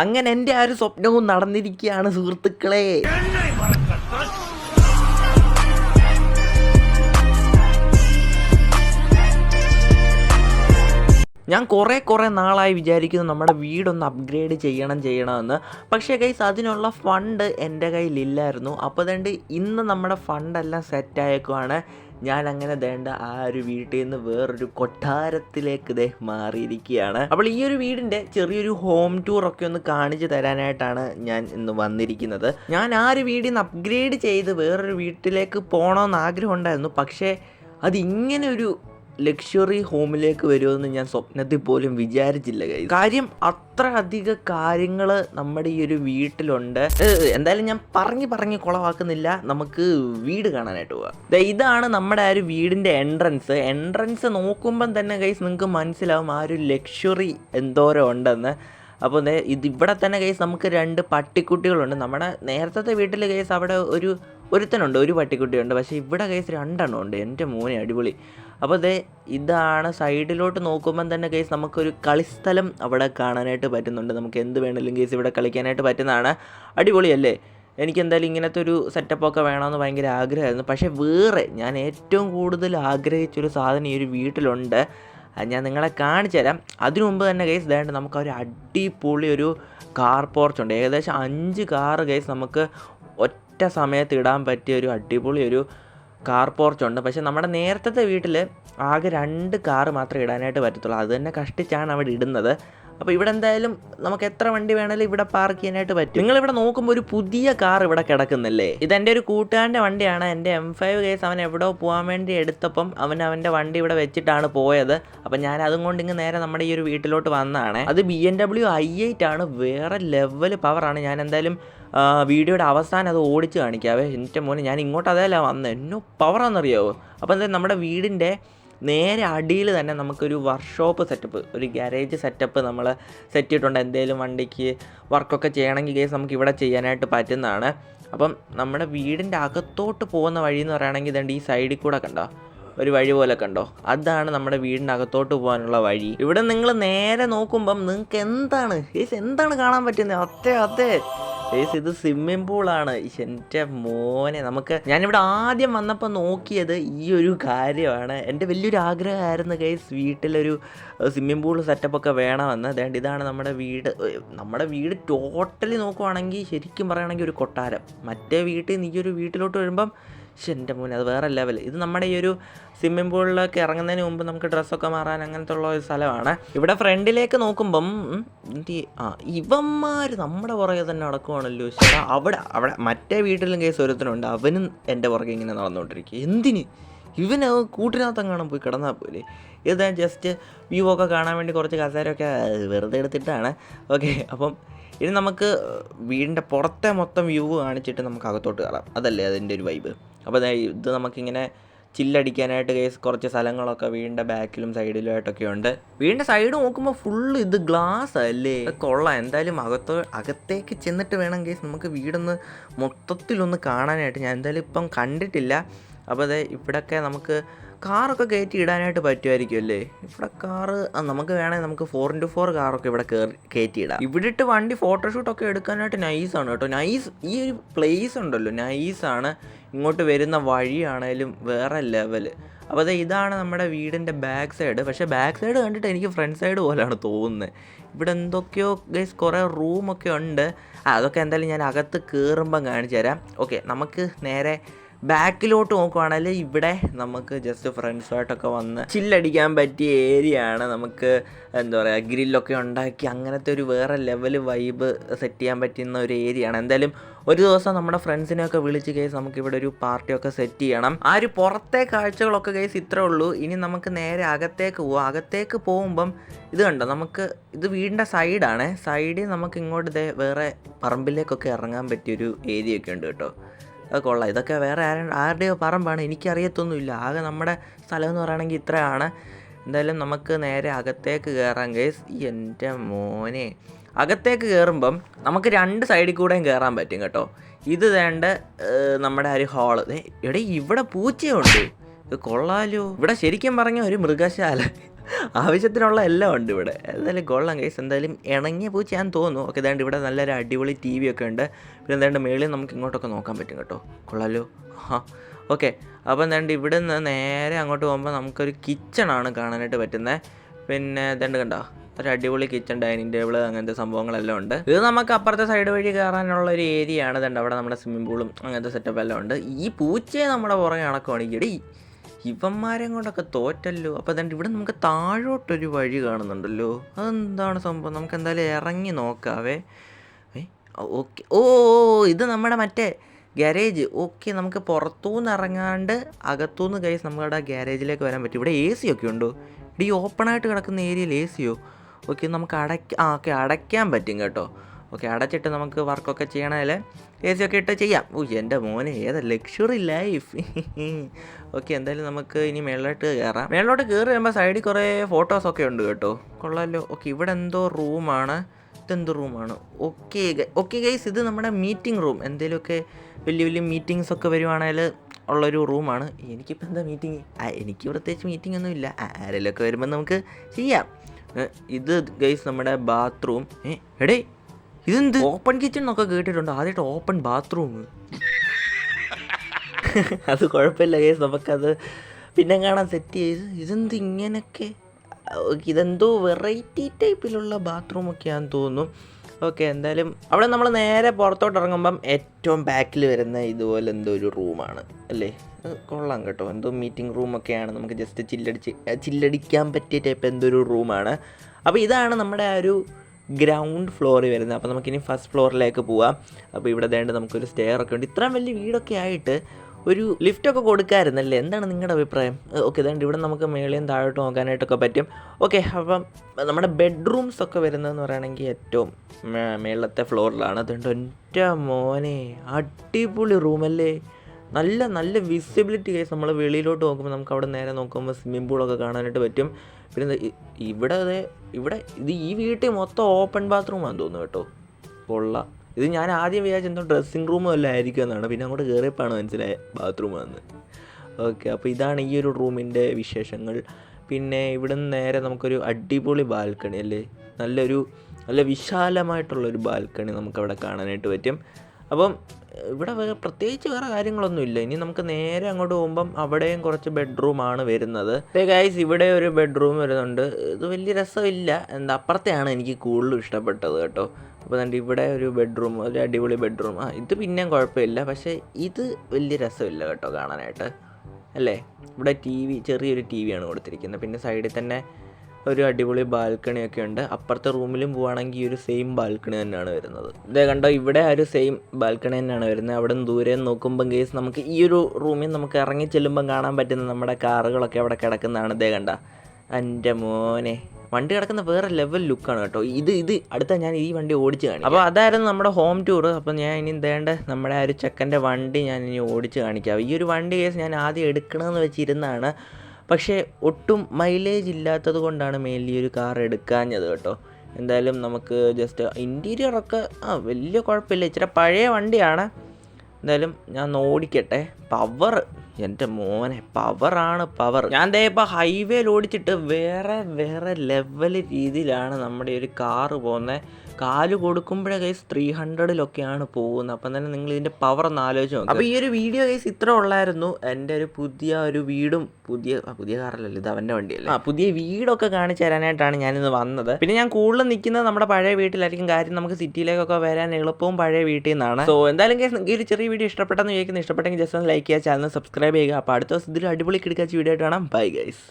അങ്ങനെ എന്റെ ആ ഒരു സ്വപ്നവും നടന്നിരിക്കുകയാണ് സുഹൃത്തുക്കളെ. ഞാൻ കുറേ കുറേ നാളായി വിചാരിക്കുന്നു നമ്മുടെ വീടൊന്ന് അപ്ഗ്രേഡ് ചെയ്യണം ചെയ്യണമെന്ന്. പക്ഷേ കൈസ് അതിനുള്ള ഫണ്ട് എന്റെ കയ്യിലില്ലായിരുന്നു. അപ്പോൾ അതുകൊണ്ട് ഇന്ന് നമ്മുടെ ഫണ്ടെല്ലാം സെറ്റായേക്കുവാണ് ഞാൻ അങ്ങനെ വേണ്ട ആ ഒരു വീട്ടിൽ നിന്ന് വേറൊരു കൊട്ടാരത്തിലേക്ക് ഇതേ മാറിയിരിക്കുകയാണ്. അപ്പോൾ ഈ ഒരു വീടിന്റെ ചെറിയൊരു ഹോം ടൂർ ഒക്കെ ഒന്ന് കാണിച്ചു തരാനായിട്ടാണ് ഞാൻ ഇന്ന് വന്നിരിക്കുന്നത്. ഞാൻ ആ ഒരു വീടിൽ നിന്ന് അപ്ഗ്രേഡ് ചെയ്ത് വേറൊരു വീട്ടിലേക്ക് പോകണമെന്ന് ആഗ്രഹം ഉണ്ടായിരുന്നു. പക്ഷേ അത് ഇങ്ങനെ ഒരു ലക്ഷറി ഹോമിലേക്ക് വരുമെന്ന് ഞാൻ സ്വപ്നത്തിൽ പോലും വിചാരിച്ചില്ല. കാര്യം അത്ര അധിക കാര്യങ്ങൾ നമ്മുടെ ഈ ഒരു വീട്ടിലുണ്ട്. എന്തായാലും ഞാൻ പറഞ്ഞ് പറഞ്ഞ് കുളവാക്കുന്നില്ല. നമുക്ക് വീട് കാണാനായിട്ട് പോവാം. ഇതാണ് നമ്മുടെ ആ ഒരു വീടിന്റെ എൻട്രൻസ് എൻട്രൻസ് നോക്കുമ്പം തന്നെ ഗൈസ് നിങ്ങൾക്ക് മനസ്സിലാവും ആ ഒരു ലക്ഷറി എന്തോരം ഉണ്ടെന്ന്. അപ്പോൾ ഇത് ഇവിടെ തന്നെ കേസ് നമുക്ക് രണ്ട് പട്ടിക്കുട്ടികളുണ്ട്. നമ്മുടെ നേരത്തെ വീട്ടിൽ കേസ് അവിടെ ഒരു ഒരുത്തനുണ്ട് ഒരു പട്ടിക്കുട്ടിയുണ്ട്. പക്ഷേ ഇവിടെ കേസ് രണ്ടെണ്ണം ഉണ്ട് എന്റെ മോനെ അടിപൊളി. അപ്പോൾ ദേ ഇതാണ് സൈഡിലോട്ട് നോക്കുമ്പം തന്നെ കേസ് നമുക്കൊരു കളിസ്ഥലം അവിടെ കാണാനായിട്ട് പറ്റുന്നുണ്ട്. നമുക്ക് എന്ത് വേണമെങ്കിലും കേസ് ഇവിടെ കളിക്കാനായിട്ട് പറ്റുന്നതാണ്. അടിപൊളിയല്ലേ? എനിക്ക് എന്തായാലും ഇങ്ങനത്തെ ഒരു സെറ്റപ്പൊക്കെ വേണമെന്ന് ഭയങ്കര ആഗ്രഹമായിരുന്നു. പക്ഷേ വേറെ ഞാൻ ഏറ്റവും കൂടുതൽ ആഗ്രഹിച്ചൊരു സാധനം ഈ ഒരു വീട്ടിലുണ്ട്. ഞാൻ നിങ്ങളെ കാണിച്ചു തരാം. അതിനു മുമ്പ് തന്നെ കേസ് ഇതായിട്ട് നമുക്ക് ഒരു അടിപൊളി ഒരു കാർ പോർച്ചുണ്ട് ഏകദേശം അഞ്ച് കാറ് കേസ് നമുക്ക് ഒറ്റ സമയത്ത് ഇടാൻ പറ്റിയ ഒരു അടിപൊളി ഒരു കാർ പോർച്ചുണ്ട് പക്ഷേ നമ്മുടെ നേരത്തെ വീട്ടിൽ ആകെ രണ്ട് കാറ് മാത്രമേ ഇടാനായിട്ട് പറ്റത്തുള്ളൂ. അത് തന്നെ കഷ്ടിച്ചാണ് അവിടെ ഇടുന്നത്. അപ്പോൾ ഇവിടെ എന്തായാലും നമുക്ക് എത്ര വണ്ടി വേണമെങ്കിലും ഇവിടെ പാർക്ക് ചെയ്യാനായിട്ട് പറ്റും. നിങ്ങൾ ഇവിടെ നോക്കുമ്പോൾ ഒരു പുതിയ കാർ ഇവിടെ കിടക്കുന്നില്ലേ? ഇത് എന്റെ ഒരു കൂട്ടുകാരന്റെ വണ്ടിയാണ്. എന്റെ എം ഫൈവ് കേസ് അവൻ എവിടെയോ പോകാൻ വേണ്ടി എടുത്തപ്പം അവൻ അവന്റെ വണ്ടി ഇവിടെ വെച്ചിട്ടാണ് പോയത്. അപ്പം ഞാൻ അതും കൊണ്ട് ഇങ്ങ് നേരെ നമ്മുടെ ഈ ഒരു വീട്ടിലോട്ട് വന്നതാണ് അത് B M W I eight ആണ്. വേറെ ലെവൽ പവറാണ് ഞാൻ എന്തായാലും വീഡിയോയുടെ അവസാനം അത് ഓടിച്ച് കാണിക്കാവേ എന്റെ മോനെ ഞാൻ ഇങ്ങോട്ട് അതല്ല വന്നത് എന്നോ പവറാണെന്നറിയാവോ അപ്പോൾ എന്തായാലും നമ്മുടെ വീടിന്റെ നേരെ അടിയിൽ തന്നെ നമുക്കൊരു വർക്ക്ഷോപ്പ് സെറ്റപ്പ് ഒരു ഗ്യാരേജ് സെറ്റപ്പ് നമ്മൾ സെറ്റ് ചെയ്തിട്ടുണ്ട്. എന്തെങ്കിലും വണ്ടിക്ക് വർക്കൊക്കെ ചെയ്യണമെങ്കിൽ കേസ് നമുക്ക് ഇവിടെ ചെയ്യാനായിട്ട് പറ്റുന്നതാണ്. അപ്പം നമ്മുടെ വീടിന്റെ അകത്തോട്ട് പോകുന്ന വഴി എന്ന് പറയുകയാണെങ്കിൽ ഇതുണ്ട് ഈ സൈഡിൽ കൂടെ കണ്ടോ? ഒരു വഴി പോലെ കണ്ടോ? അതാണ് നമ്മുടെ വീടിന്റെ അകത്തോട്ട് പോകാനുള്ള വഴി. ഇവിടെ നിങ്ങൾ നേരെ നോക്കുമ്പം നിങ്ങൾക്ക് എന്താണ്? എന്താണ് കാണാൻ പറ്റുന്നത്? അതെ അതെ. ഗൈസ് ഇത് സ്വിമ്മിംഗ് ആണ്. എന്റെ മോനെ നമുക്ക് ഞാനിവിടെ ആദ്യം വന്നപ്പോൾ നോക്കിയത് ഈ ഒരു കാര്യമാണ്. എന്റെ വലിയൊരു ആഗ്രഹമായിരുന്നു കേസ് വീട്ടിലൊരു സ്വിമ്മിംഗ് പൂൾ സെറ്റപ്പൊക്കെ വേണമെന്ന്. അതുകൊണ്ട് ഇതാണ് നമ്മുടെ വീട്. നമ്മുടെ വീട് ടോട്ടലി നോക്കുവാണെങ്കിൽ ശരിക്കും പറയുകയാണെങ്കിൽ ഒരു കൊട്ടാരം. മറ്റേ വീട്ടിൽ ഈ ഒരു വീട്ടിലോട്ട് വരുമ്പം പക്ഷെ എന്റെ മോനെ അത് വേറെ ലെവൽ ഇത് നമ്മുടെ ഈ ഒരു സ്വിമ്മിംഗ് പൂളിലൊക്കെ ഇറങ്ങുന്നതിന് മുമ്പ് നമുക്ക് ഡ്രസ്സൊക്കെ മാറാൻ അങ്ങനത്തെ ഉള്ള ഒരു സ്ഥലമാണ്. ഇവിടെ ഫ്രണ്ടിലേക്ക് നോക്കുമ്പം ആ ഇവന്മാർ നമ്മുടെ പുറകെ തന്നെ നടക്കുവാണല്ലോ ചേട്ടാ അവിടെ അവിടെ മറ്റേ വീട്ടിലും കേസ് ഒരുത്തനുണ്ട് അവനും എന്റെ പുറകെ ഇങ്ങനെ നടന്നുകൊണ്ടിരിക്കുക. എന്തിന്? ഇവന് കൂട്ടിനകത്തെങ്ങാനും പോയി കിടന്നാൽ പോലെ ഇത് ജസ്റ്റ് വ്യൂ ഒക്കെ കാണാൻ വേണ്ടി കുറച്ച് കസേരയൊക്കെ വെറുതെ എടുത്തിട്ടാണ്. ഓക്കെ അപ്പം ഇനി നമുക്ക് വീടിന്റെ പുറത്തെ മൊത്തം വ്യൂ കാണിച്ചിട്ട് നമുക്ക് അകത്തോട്ട് കയറാം. അതല്ലേ അതിന്റെ ഒരു വൈബ് അപ്പോൾ ഇത് നമുക്കിങ്ങനെ ചില്ലടിക്കാനായിട്ട് കേസ് കുറച്ച് സ്ഥലങ്ങളൊക്കെ വീടിന്റെ ബാക്കിലും സൈഡിലും ആയിട്ടൊക്കെ ഉണ്ട്. വീടിന്റെ സൈഡ് നോക്കുമ്പോൾ ഫുള്ള് ഇത് ഗ്ലാസ് അല്ലേ? കൊള്ളാം. എന്തായാലും അകത്തോ അകത്തേക്ക് ചെന്നിട്ട് വേണം കേസ് നമുക്ക് വീടൊന്ന് മൊത്തത്തിലൊന്ന് കാണാനായിട്ട്. ഞാൻ എന്തായാലും ഇപ്പം കണ്ടിട്ടില്ല. അപ്പോൾ അതെ ഇവിടെയൊക്കെ നമുക്ക് കാറൊക്കെ കയറ്റി ഇടാനായിട്ട് പറ്റുമായിരിക്കും അല്ലേ? ഇവിടെ കാറ് നമുക്ക് വേണമെങ്കിൽ നമുക്ക് ഫോർ ഇന്റു ഫോർ കാറൊക്കെ ഇവിടെ കയറി കയറ്റി ഇടാം. ഇവിടെ ഇട്ട് വണ്ടി ഫോട്ടോഷൂട്ടൊക്കെ എടുക്കാനായിട്ട് നൈസാണ് കേട്ടോ. നൈസ് ഈ ഒരു പ്ലേസ് ഉണ്ടല്ലോ. നൈസാണ് ഇങ്ങോട്ട് വരുന്ന വഴിയാണേലും വേറെ ലെവൽ അപ്പോൾ അതെ ഇതാണ് നമ്മുടെ വീടിന്റെ ബാക്ക് സൈഡ് പക്ഷേ ബാക്ക് സൈഡ് കണ്ടിട്ട് എനിക്ക് ഫ്രണ്ട് സൈഡ് പോലെയാണ് തോന്നുന്നത് ഇവിടെ എന്തൊക്കെയോ ഗൈസ് കുറേ റൂമൊക്കെ ഉണ്ട്. അതൊക്കെ എന്തായാലും ഞാൻ അകത്ത് കയറുമ്പം കാണിച്ചു തരാം ഓക്കെ നമുക്ക് നേരെ ബാക്കിലോട്ട് നോക്കുവാണെങ്കിൽ ഇവിടെ നമുക്ക് ജസ്റ്റ് ഫ്രണ്ട്സുമായിട്ടൊക്കെ വന്ന് ചില്ലടിക്കാൻ പറ്റിയ ഏരിയയാണ് നമുക്ക് എന്താ പറയുക ഗ്രില്ലൊക്കെ ഉണ്ടാക്കി അങ്ങനത്തെ ഒരു വേറെ ലെവൽ വൈബ് സെറ്റ് ചെയ്യാൻ പറ്റുന്ന ഒരു ഏരിയയാണ്. എന്തായാലും ഒരു ദിവസം നമ്മുടെ ഫ്രണ്ട്സിനെയൊക്കെ വിളിച്ച് കേസ് നമുക്ക് ഇവിടെ ഒരു പാർട്ടിയൊക്കെ സെറ്റ് ചെയ്യണം. ആ ഒരു പുറത്തെ കാഴ്ചകളൊക്കെ കേസ് ഇത്രേ ഉള്ളൂ. ഇനി നമുക്ക് നേരെ അകത്തേക്ക് പോവാം. അകത്തേക്ക് പോകുമ്പം ഇത് കണ്ടോ നമുക്ക് ഇത് വീടിന്റെ സൈഡാണ് സൈഡിൽ നമുക്ക് ഇങ്ങോട്ട് വേറെ പറമ്പിലേക്കൊക്കെ ഇറങ്ങാൻ പറ്റിയൊരു ഏരിയ ഒക്കെ ഉണ്ട് കേട്ടോ. കൊള്ളാം. ഇതൊക്കെ വേറെ ആര ആരുടെയോ പറമ്പാണ്. എനിക്കറിയത്തൊന്നുമില്ല. ആകെ നമ്മുടെ സ്ഥലം എന്ന് പറയുകയാണെങ്കിൽ ഇത്രയാണ്. എന്തായാലും നമുക്ക് നേരെ അകത്തേക്ക് കയറാം ഗേസ് എന്റെ മോനെ. അകത്തേക്ക് കയറുമ്പം നമുക്ക് രണ്ട് സൈഡിൽ കൂടെയും കയറാൻ പറ്റും കേട്ടോ. ഇത് വേണ്ട നമ്മുടെ ഒരു ഹാൾ എടേ ഇവിടെ പൂച്ചയുണ്ട്. കൊള്ളാലോ. ഇവിടെ ശരിക്കും പറഞ്ഞ ഒരു മൃഗശാല. ആവശ്യത്തിനുള്ള എല്ലാം ഉണ്ട് ഇവിടെ. എന്തായാലും കൊള്ളാം കേസ് എന്തായാലും ഇണങ്ങിയ പൂച്ചയാന്ന് തോന്നുന്നു. ഓക്കെ ഇതാണ്ട് ഇവിടെ നല്ലൊരു അടിപൊളി ടി വി ഒക്കെ ഉണ്ട്. പിന്നെ എന്താണ്ട് മേളിൽ നമുക്ക് ഇങ്ങോട്ടൊക്കെ നോക്കാൻ പറ്റും കേട്ടോ. കൊള്ളാലോ. ആ ഓക്കെ. അപ്പോൾ എന്താണ്ട് ഇവിടെ നിന്ന് നേരെ അങ്ങോട്ട് പോകുമ്പോൾ നമുക്കൊരു കിച്ചണാണ് കാണാനായിട്ട് പറ്റുന്നത് പിന്നെ ഇതാണ്ട് കണ്ടോ? ഒരു അടിപൊളി കിച്ചൺ ഡൈനിങ് ടേബിൾ അങ്ങനത്തെ സംഭവങ്ങളെല്ലാം ഉണ്ട്. ഇത് നമുക്ക് അപ്പുറത്തെ സൈഡ് വഴി കയറാനുള്ള ഒരു ഏരിയ ആണ്. ഇതുണ്ട് അവിടെ നമ്മുടെ സ്വിമ്മിംഗ് പൂളും അങ്ങനത്തെ സെറ്റപ്പ് എല്ലാം ഉണ്ട്. ഈ പൂച്ചയെ നമ്മുടെ പുറകെ അണക്കുവാണെങ്കിൽ എടീ ഇവന്മാരെ കൊണ്ടൊക്കെ തോറ്റല്ലോ? അപ്പോൾ അതുകൊണ്ട് ഇവിടെ നമുക്ക് താഴോട്ടൊരു വഴി കാണുന്നുണ്ടല്ലോ. അതെന്താണ് സംഭവം? നമുക്ക് എന്തായാലും ഇറങ്ങി നോക്കാവേ. ഓക്കെ. ഓ ഇത് നമ്മുടെ മറ്റേ ഗാരേജ്. ഓക്കെ നമുക്ക് പുറത്തുനിന്ന് ഇറങ്ങാണ്ട് അകത്തുനിന്ന് കൈസ് നമ്മുടെ ഗാരേജിലേക്ക് വരാൻ പറ്റും. ഇവിടെ എ സി ഒക്കെ ഉണ്ടോ? ഇവിടെ ഈ ഓപ്പണായിട്ട് കിടക്കുന്ന ഏരിയയിൽ എ സിയോ ഓക്കെ നമുക്ക് അടയ്ക്ക ആ ഓക്കെ അടയ്ക്കാൻ പറ്റും കേട്ടോ. ഓക്കെ അടച്ചിട്ട് നമുക്ക് വർക്കൊക്കെ ചെയ്യണമെങ്കിൽ എ സി ഒക്കെ ഇട്ട് ചെയ്യാം. ഓ എന്റെ മോനെ ഏതാ ലക്ഷറി ലൈഫ് ഓക്കെ എന്തായാലും നമുക്ക് ഇനി മേളിലോട്ട് കയറാം. മേളിലോട്ട് കയറി വരുമ്പോൾ സൈഡിൽ കുറേ ഫോട്ടോസൊക്കെ ഉണ്ട് കേട്ടോ. കൊള്ളാമല്ലോ ഓക്കെ ഇവിടെ എന്തോ റൂമാണ് ഇതെന്ത് റൂമാണ് ഓക്കെ ഓക്കെ ഗൈസ് ഇത് നമ്മുടെ മീറ്റിംഗ് റൂം എന്തെങ്കിലുമൊക്കെ വലിയ വലിയ മീറ്റിങ്സ് ഒക്കെ വരുവാണെങ്കിൽ ഉള്ളൊരു റൂമാണ് എനിക്കിപ്പോൾ എന്താ മീറ്റിംഗ് ആ എനിക്ക് പ്രത്യേകിച്ച് മീറ്റിംഗ് ഒന്നും ഇല്ല. ആരെങ്കിലുമൊക്കെ വരുമ്പോൾ നമുക്ക് ചെയ്യാം. ഇത് ഗൈസ് നമ്മുടെ ബാത്റൂം ഏ എടേ ഇതെന്ത്? ഓപ്പൺ കിച്ചൺ എന്നൊക്കെ കേട്ടിട്ടുണ്ട്. ആദ്യമായിട്ട് ഓപ്പൺ ബാത്റൂം അത് കുഴപ്പമില്ല കേസ് നമുക്കത് പിന്നെ കാണാൻ സെറ്റ് ചെയ്ത് ഇതെന്ത് ഇങ്ങനെയൊക്കെ? ഇതെന്തോ വെറൈറ്റി ടൈപ്പിലുള്ള ബാത്റൂമൊക്കെയാണെന്ന് തോന്നുന്നു. ഓക്കെ എന്തായാലും അവിടെ നമ്മൾ നേരെ പുറത്തോട്ട് ഇറങ്ങുമ്പം ഏറ്റവും ബാക്കിൽ വരുന്ന ഇതുപോലെ എന്തോ ഒരു റൂമാണ് അല്ലേ? കൊള്ളാം കേട്ടോ. എന്തോ മീറ്റിംഗ് റൂമൊക്കെയാണ് നമുക്ക് ജസ്റ്റ് ചില്ലടിച്ച് ചില്ലടിക്കാൻ പറ്റിയ ടൈപ്പ് എന്തോ ഒരു റൂമാണ് അപ്പോൾ ഇതാണ് നമ്മുടെ ആ ഒരു ഗ്രൗണ്ട് ഫ്ലോറിൽ വരുന്നത്. അപ്പോൾ നമുക്കിനി ഫസ്റ്റ് ഫ്ലോറിലേക്ക് പോവാം. അപ്പോൾ ഇവിടെ ദേണ്ട് നമുക്കൊരു സ്റ്റെയർ ഒക്കെ ഉണ്ട്. ഇത്രയും വലിയ വീടൊക്കെ ആയിട്ട് ഒരു ലിഫ്റ്റൊക്കെ കൊടുക്കാമായിരുന്നല്ലേ എന്താണ് നിങ്ങളുടെ അഭിപ്രായം? ഓക്കെ ഇതാണ്ട് ഇവിടെ നമുക്ക് മേളിയും താഴോട്ട് നോക്കാനായിട്ടൊക്കെ പറ്റും. ഓക്കെ അപ്പം നമ്മുടെ ബെഡ്റൂംസ് ഒക്കെ വരുന്നതെന്ന് പറയുകയാണെങ്കിൽ ഏറ്റവും മേളത്തെ ഫ്ലോറിലാണ് അതുകൊണ്ട് ഒറ്റ മോനെ അടിപൊളി റൂമല്ലേ നല്ല നല്ല വിസിബിലിറ്റി കേസ് നമ്മൾ വെളിയിലോട്ട് നോക്കുമ്പോൾ നമുക്ക് അവിടെ നേരെ നോക്കുമ്പോൾ സ്വിമ്മിംഗ് പൂളൊക്കെ കാണാനായിട്ട് പറ്റും. പിന്നെ ഇവിടെ അതെ ഇവിടെ ഇത് ഈ വീട്ടിൽ മൊത്തം ഓപ്പൺ ബാത്റൂമാണെന്ന് തോന്നുന്നു കേട്ടോ. കൊള്ള ഇത് ഞാൻ ആദ്യം വിചാരിച്ച എന്തോ ഡ്രസ്സിങ് റൂം വല്ല ആയിരിക്കും എന്നാണ്. പിന്നെ അങ്ങോട്ട് കയറിയപ്പോഴാണ് മനസ്സിലായ ബാത്റൂമാണെന്ന് ഓക്കെ അപ്പോൾ ഇതാണ് ഈ ഒരു റൂമിന്റെ വിശേഷങ്ങൾ. പിന്നെ ഇവിടുന്ന് നേരെ നമുക്കൊരു അടിപൊളി ബാൽക്കണി അല്ലേ? നല്ലൊരു നല്ല വിശാലമായിട്ടുള്ളൊരു ബാൽക്കണി നമുക്കവിടെ കാണാനായിട്ട് പറ്റും. അപ്പം ഇവിടെ വേറെ പ്രത്യേകിച്ച് വേറെ കാര്യങ്ങളൊന്നുമില്ല ഇനി നമുക്ക് നേരെ അങ്ങോട്ട് പോകുമ്പം അവിടെയും കുറച്ച് ബെഡ്റൂമാണ് വരുന്നത്. ഗൈസ് ഇവിടെ ഒരു ബെഡ്റൂം വരുന്നുണ്ട്. ഇത് വലിയ രസമില്ല. എന്താ അപ്പുറത്തെയാണ് എനിക്ക് കൂടുതലും ഇഷ്ടപ്പെട്ടത് കേട്ടോ. അപ്പോൾ തന്നെ ഇവിടെ ഒരു ബെഡ്റൂം ഒരു അടിപൊളി ബെഡ്റൂം ആ ഇത് പിന്നെയും കുഴപ്പമില്ല. പക്ഷേ ഇത് വലിയ രസമില്ല കേട്ടോ കാണാനായിട്ട്. അല്ലേ? ഇവിടെ ടി വി ചെറിയൊരു ടി വിയാണ് കൊടുത്തിരിക്കുന്നത്. പിന്നെ സൈഡിൽ തന്നെ ഒരു അടിപൊളി ബാൽക്കണി ഒക്കെ ഉണ്ട്. അപ്പുറത്തെ റൂമിലും പോവുകയാണെങ്കിൽ ഈ ഒരു സെയിം ബാൽക്കണി തന്നെയാണ് വരുന്നത്. ഇതേ കണ്ടോ ഇവിടെ ആ ഒരു സെയിം ബാൽക്കണി തന്നെയാണ് വരുന്നത്. അവിടെ നിന്ന് ദൂരെ നോക്കുമ്പം കേസ് നമുക്ക് ഈ ഒരു റൂമിൽ നമുക്ക് ഇറങ്ങി ചെല്ലുമ്പം കാണാൻ പറ്റുന്ന നമ്മുടെ കാറുകളൊക്കെ അവിടെ കിടക്കുന്നതാണ്. ഇതേ കണ്ട എന്റെ മോനെ. വണ്ടി കിടക്കുന്ന വേറെ ലെവൽ ലുക്കാണ് കേട്ടോ. ഇത് ഇത് അടുത്ത ഞാൻ ഈ വണ്ടി ഓടിച്ച് കാണിക്കാം. അപ്പോൾ അതായിരുന്നു നമ്മുടെ ഹോം ടൂർ അപ്പോൾ ഞാൻ ഇനി ദേണ്ട നമ്മുടെ ആ ഒരു ചെക്കന്റെ വണ്ടി ഞാൻ ഇനി ഓടിച്ച് കാണിക്കാം. ഈ ഒരു വണ്ടി കേസ് ഞാൻ ആദ്യം എടുക്കണമെന്ന് വെച്ചിരുന്നതാണ്. പക്ഷേ ഒട്ടും മൈലേജ് ഇല്ലാത്തത് കൊണ്ടാണ് മെയിൻലി ഒരു കാർ എടുക്കാഞ്ഞത് കേട്ടോ. എന്തായാലും നമുക്ക് ജസ്റ്റ് ഇന്റീരിയറൊക്കെ ആ വലിയ കുഴപ്പമില്ല. ഇച്ചിരി പഴയ വണ്ടിയാണ്. എന്തായാലും ഞാൻ ഓടിക്കട്ടെ. പവർ എന്റെ മോനെ പവറാണ് പവർ ഞാൻ ദേ ഇപ്പോൾ ഹൈവേയിൽ ഓടിച്ചിട്ട് വേറെ വേറെ ലെവൽ രീതിയിലാണ് നമ്മുടെ ഒരു കാറ് പോകുന്നത് കാൽ കൊടുക്കുമ്പോഴേ കൈസ് ത്രീ ഹൺഡ്രഡിലൊക്കെയാണ് പോകുന്നത് അപ്പം തന്നെ നിങ്ങൾ ഇതിന്റെ പവർ ഒന്ന് ആലോചിച്ച് നോക്കുക അപ്പോൾ ഈ ഒരു വീഡിയോ കൈസ് ഇത്ര ഉള്ളായിരുന്നു. എന്റെ ഒരു പുതിയ ഒരു വീടും പുതിയ പുതിയ കാറല്ലല്ലോ ഇത് അവന്റെ വണ്ടിയല്ലേ? ആ പുതിയ വീടൊക്കെ കാണിച്ചു തരാനായിട്ടാണ് ഞാനിന്ന് വന്നത്. പിന്നെ ഞാൻ കൂടുതൽ നിൽക്കുന്നത് നമ്മുടെ പഴയ വീട്ടിലായിരിക്കും. കാര്യം നമുക്ക് സിറ്റിയിലേക്കൊക്കെ വരാൻ എളുപ്പവും പഴയ വീട്ടിൽ നിന്നാണ്. സോ എന്തായാലും കേസ് നിങ്ങൾക്ക് ഈ ഒരു ചെറിയ വീഡിയോ ഇഷ്ടപ്പെട്ടെന്ന് ചോദിക്കുന്നത് ഇഷ്ടപ്പെട്ടെങ്കിൽ ജസ്റ്റ് ഒന്ന് ലൈക്ക് ചെയ്യുക ചാനൽ സബ്സ്ക്രൈബ് ചെയ്യുക. അപ്പോൾ അടുത്ത ദിവസം ഇതിൽ അടിപൊളി കിടക്കാച്ച വീഡിയോ ആയിട്ട് കാണാം. Bye guys